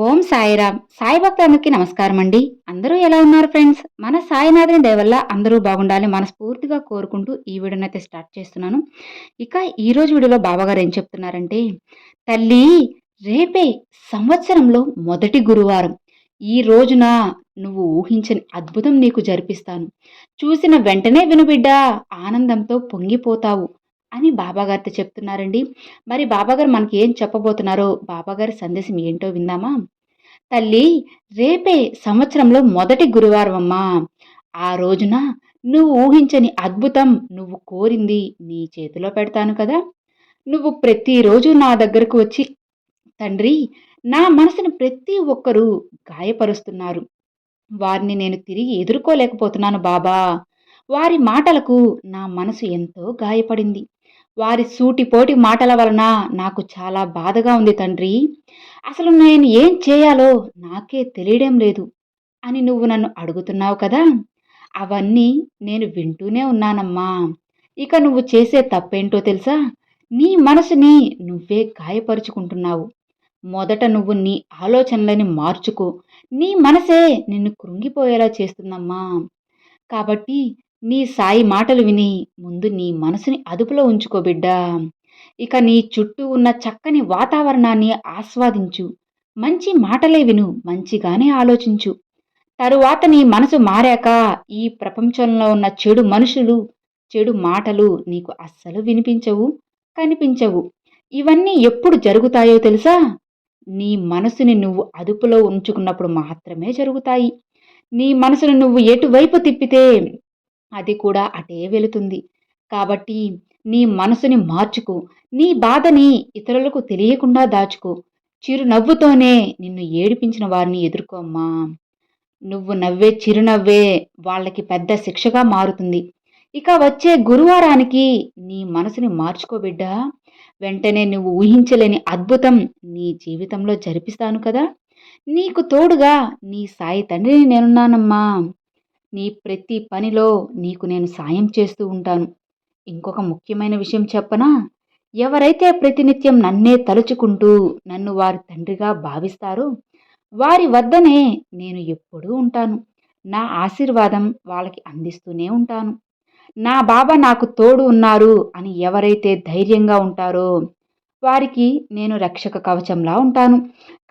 ఓం సాయిరామ్. సాయి భక్తులందరికీ నమస్కారం అండి. అందరూ ఎలా ఉన్నారు ఫ్రెండ్స్? మన సాయినాథుని దయవల్ల అందరూ బాగుండాలని మనస్ఫూర్తిగా కోరుకుంటూ ఈ వీడియోని అయితే స్టార్ట్ చేస్తున్నాను. ఇక ఈ రోజు వీడియోలో బాబాగారు ఏం చెప్తున్నారంటే తల్లి రేపే సంవత్సరంలో మొదటి గురువారం. ఈ రోజున నువ్వు ఊహించని అద్భుతం నీకు జరిపిస్తాను. చూసిన వెంటనే వినుబిడ్డ ఆనందంతో పొంగిపోతావు. అని బాబాగారితో చెప్తున్నారండి. మరి బాబాగారు మనకి ఏం చెప్పబోతున్నారో బాబాగారి సందేశం ఏంటో విందామా? తల్లి రేపే సంవత్సరంలో మొదటి గురువారం అమ్మా. ఆ రోజున నువ్వు ఊహించని అద్భుతం నువ్వు కోరింది నీ చేతిలో పెడతాను కదా. నువ్వు ప్రతిరోజు నా దగ్గరకు వచ్చి తండ్రి నా మనసును ప్రతి ఒక్కరూ గాయపరుస్తున్నారు. వారిని నేను తిరిగి ఎదుర్కోలేకపోతున్నాను బాబా. వారి మాటలకు నా మనసు ఎంతో గాయపడింది. వారి సూటిపోటి మాటల వలన నాకు చాలా బాధగా ఉంది తండ్రి. అసలు నేను ఏం చేయాలో నాకే తెలియడం లేదు అని నువ్వు నన్ను అడుగుతున్నావు కదా? అవన్నీ నేను వింటూనే ఉన్నానమ్మా. ఇక నువ్వు చేసే తప్పేంటో తెలుసా? నీ మనసుని నువ్వే గాయపరుచుకుంటున్నావు. మొదట నువ్వు నీ ఆలోచనలని మార్చుకో. నీ మనసే నిన్ను కృంగిపోయేలా చేస్తుందమ్మా. కాబట్టి నీ సాయి మాటలు విని ముందు నీ మనసుని అదుపులో ఉంచుకో బిడ్డా. ఇక నీ చుట్టూ ఉన్న చక్కని వాతావరణాన్ని ఆస్వాదించు. మంచి మాటలే విను మంచిగానే ఆలోచించు. తరువాత నీ మనసు మారాక ఈ ప్రపంచంలో ఉన్న చెడు మనుషులు చెడు మాటలు నీకు అస్సలు వినిపించవు కనిపించవు. ఇవన్నీ ఎప్పుడు జరుగుతాయో తెలుసా? నీ మనసుని నువ్వు అదుపులో ఉంచుకున్నప్పుడు మాత్రమే జరుగుతాయి. నీ మనసును నువ్వు ఎటువైపు తిప్పితే అది కూడా అటే వెళుతుంది. కాబట్టి నీ మనసుని మార్చుకో. నీ బాధని ఇతరులకు తెలియకుండా దాచుకో. చిరునవ్వుతోనే నిన్ను ఏడిపించిన వారిని ఎదుర్కోమ్మా నువ్వు నవ్వే చిరునవ్వే వాళ్ళకి పెద్ద శిక్షగా మారుతుంది. ఇక వచ్చే గురువారానికి నీ మనసుని మార్చుకోబిడ్డా వెంటనే నువ్వు ఊహించలేని అద్భుతం నీ జీవితంలో జరిపిస్తాను కదా. నీకు తోడుగా నీ సాయి తండ్రిని నేనున్నానమ్మా. నీ ప్రతి పనిలో నీకు నేను సాయం చేస్తూ ఉంటాను. ఇంకొక ముఖ్యమైన విషయం చెప్పనా? ఎవరైతే ప్రతినిత్యం నన్నే తలుచుకుంటూ నన్ను వారి తండ్రిగా భావిస్తారో వారి వద్దనే నేను ఎప్పుడూ ఉంటాను. నా ఆశీర్వాదం వాళ్ళకి అందిస్తూనే ఉంటాను. నా బాబా నాకు తోడు ఉన్నారు అని ఎవరైతే ధైర్యంగా ఉంటారో వారికి నేను రక్షక కవచంలా ఉంటాను.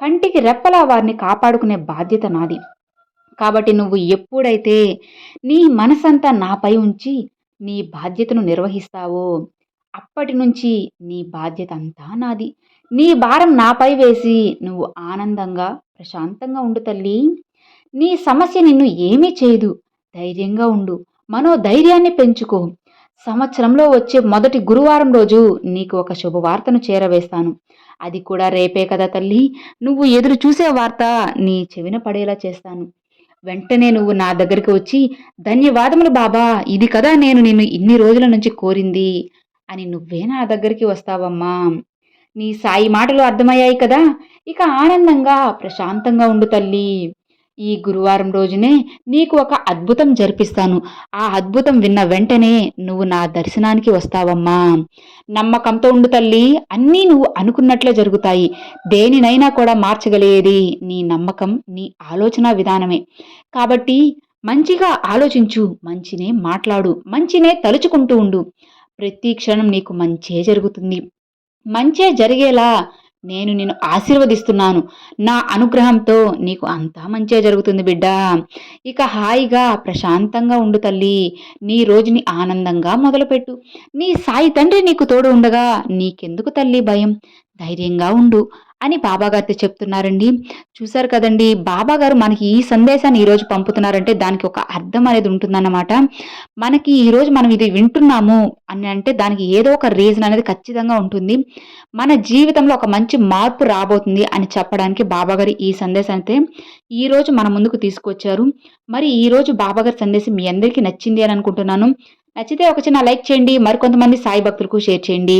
కంటికి రెప్పలా వారిని కాపాడుకునే బాధ్యత నాది. కాబట్టి నువ్వు ఎప్పుడైతే నీ మనసంతా నాపై ఉంచి నీ బాధ్యతను నిర్వహిస్తావో అప్పటి నుంచి నీ బాధ్యత అంతా నాది. నీ భారం నాపై వేసి నువ్వు ఆనందంగా ప్రశాంతంగా ఉండు తల్లి. నీ సమస్య నిన్ను ఏమీ చేయదు. ధైర్యంగా ఉండు. మనో ధైర్యాన్ని పెంచుకో. సంవత్సరంలో వచ్చే మొదటి గురువారం రోజు నీకు ఒక శుభవార్తను చేరవేస్తాను. అది కూడా రేపే కదా తల్లి. నువ్వు ఎదురు చూసే వార్త నీ చెవిన పడేలా చేస్తాను. వెంటనే నువ్వు నా దగ్గరికి వచ్చి ధన్యవాదములు బాబా ఇది కదా నేను నిన్ను ఇన్ని రోజుల నుంచి కోరింది అని నువ్వే నా దగ్గరికి వస్తావమ్మా. నీ సాయి మాటలు అర్థమయ్యాయి కదా ఇక ఆనందంగా ప్రశాంతంగా ఉండు తల్లి. ఈ గురువారం రోజునే నీకు ఒక అద్భుతం జరిపిస్తాను. ఆ అద్భుతం విన్న వెంటనే నువ్వు నా దర్శనానికి వస్తావమ్మా. నమ్మకంతో ఉండు తల్లి అన్నీ నువ్వు అనుకున్నట్లే జరుగుతాయి. దేనినైనా కూడా మార్చగలిగేది నీ నమ్మకం నీ ఆలోచన విధానమే. కాబట్టి మంచిగా ఆలోచించు మంచినే మాట్లాడు మంచినే తలుచుకుంటూ ఉండు. ప్రతి క్షణం నీకు మంచే జరుగుతుంది. మంచే జరిగేలా నేను నిన్ను ఆశీర్వదిస్తున్నాను. నా అనుగ్రహంతో నీకు అంతా మంచిగా జరుగుతుంది బిడ్డ. ఇక హాయిగా ప్రశాంతంగా ఉండు తల్లి. నీ రోజుని ఆనందంగా మొదలుపెట్టు. నీ సాయి తండ్రి నీకు తోడు ఉండగా నీకెందుకు తల్లి భయం? ధైర్యంగా ఉండు అని బాబాగారితో చెప్తున్నారండి. చూసారు కదండి బాబాగారు మనకి ఈ సందేశాన్ని ఈరోజు పంపుతున్నారంటే దానికి ఒక అర్థం అనేది ఉంటుందన్నమాట. మనకి ఈరోజు మనం ఇది వింటున్నాము అని అంటే దానికి ఏదో ఒక రీజన్ అనేది ఖచ్చితంగా ఉంటుంది. మన జీవితంలో ఒక మంచి మార్పు రాబోతుంది అని చెప్పడానికి బాబాగారు ఈ సందేశం అయితే ఈరోజు మన ముందుకు తీసుకొచ్చారు. మరి ఈరోజు బాబాగారి సందేశం మీ అందరికీ నచ్చింది అని అనుకుంటున్నాను. నచ్చితే ఒక చిన్న లైక్ చేయండి మరికొంతమంది సాయి భక్తులకు షేర్ చేయండి.